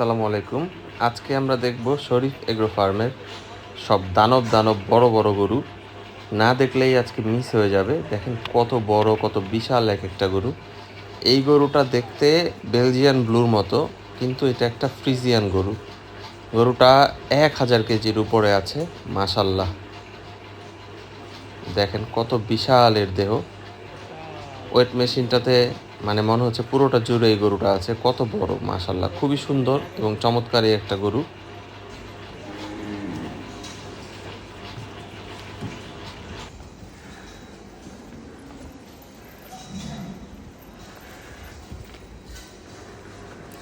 আসসালামু আলাইকুম। আজকে আমরা দেখব শরীফ এগ্রো ফার্মের সব দানব দানব বড় বড় গরু। না দেখলেই আজকে মিস হয়ে যাবে। দেখেন কত বড়, কত বিশাল এক একটা গরু। এই গরুটা দেখতে বেলজিয়ান ব্লুর মতো, কিন্তু এটা একটা ফ্রিজিয়ান গরু। গরুটা এক হাজার কেজির উপরে আছে মাশাল্লাহ দেখেন কত বিশাল এর দেহ। ওয়েট মেশিনটাতে মানে মনে হচ্ছে পুরোটা জুড়ে এই গরুটা আছে। কত বড় মাশাল্লাহ খুবই সুন্দর এবং চমৎকারী একটা গরু।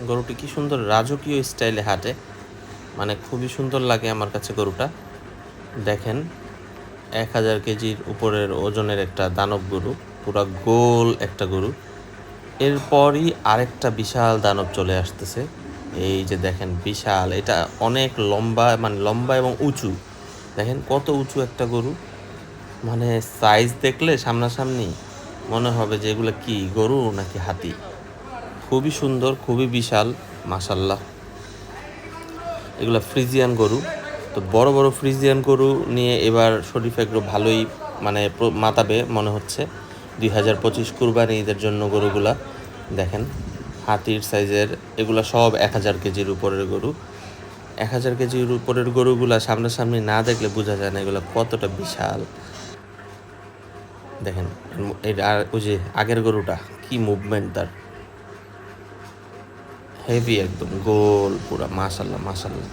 গরুটি কি সুন্দর রাজকীয় স্টাইলে হাঁটে। মানে খুবই সুন্দর লাগে আমার কাছে গরুটা। দেখেন, এক হাজার কেজির উপরের ওজনের একটা দানব গরু, পুরা গোল একটা গরু। এরপরই আরেকটা বিশাল দানব চলে আসতেছে। এই যে দেখেন, বিশাল। এটা অনেক লম্বা মানে লম্বা এবং উঁচু। দেখেন কত উঁচু একটা গরু। মানে সাইজ দেখলে সামনাসামনি মনে হবে যে এগুলো কি, গরু নাকি হাতি? খুবই সুন্দর, খুবই বিশাল মাসাল্লাহ এগুলো ফ্রিজিয়ান গরু। তো বড় বড় ফ্রিজিয়ান গরু নিয়ে এবার শরীফ এগ্রো ভালোই মানে মাতাবে মনে হচ্ছে। দুই হাজার পঁচিশ কুরবানি ঈদের জন্য গরুগুলা। দেখেন, হাতির সাইজের, এগুলা সব এক হাজার কেজির উপরের গরু। এক হাজার কেজির উপরের গরুগুলা সামনাসামনি না দেখলে বোঝা যায় না এগুলো কতটা বিশাল। দেখেন আর ওই যে আগের গরুটা, কি মুভমেন্ট তার। হেভি একদম, গোল পুরা, মাশাল্লাহ মাশাল্লাহ।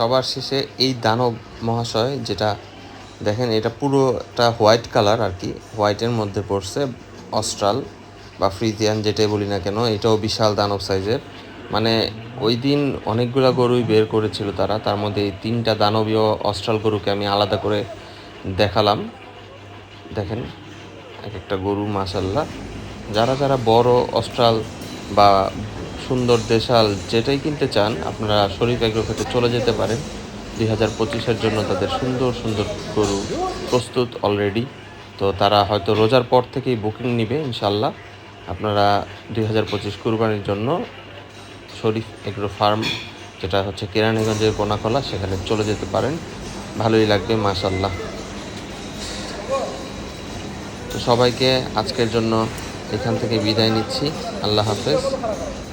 সবার শেষে এই দানব মহাশয় যেটা দেখেন, এটা পুরোটা হোয়াইট কালার আর কি, হোয়াইটের মধ্যে পড়ছে, অস্ট্রাল বা ফ্রিজিয়ান যেটাই বলি না কেন, এটাও বিশাল দানব সাইজের। মানে ওই দিন অনেকগুলা গরুই বের করেছিল তারা, তার মধ্যে এই তিনটা দানবীয় অস্ট্রাল গরুকে আমি আলাদা করে দেখালাম। দেখেন, এক একটা গরু মাসাল্লাহ যারা যারা বড় অস্ট্রাল বা সুন্দর দেশাল যেটাই কিনতে চান, আপনারা শরীফ এগ্রোফেটে চলে যেতে পারেন। দুই হাজার পঁচিশের জন্য তাদের সুন্দর সুন্দর গরু প্রস্তুত অলরেডি তো তারা হয়তো রোজার পর থেকেই বুকিং নিবে ইনশাল্লাহ আপনারা দুই হাজার পঁচিশ কুরবানির জন্য শরীফ এগ্রো ফার্ম, যেটা হচ্ছে কেরানীগঞ্জের কোনাকলা, সেখানে চলে যেতে পারেন। ভালোই লাগবে মাশাল্লাহ তো সবাইকে আজকের জন্য এখান থেকে বিদায় নিচ্ছি। আল্লাহ হাফেজ।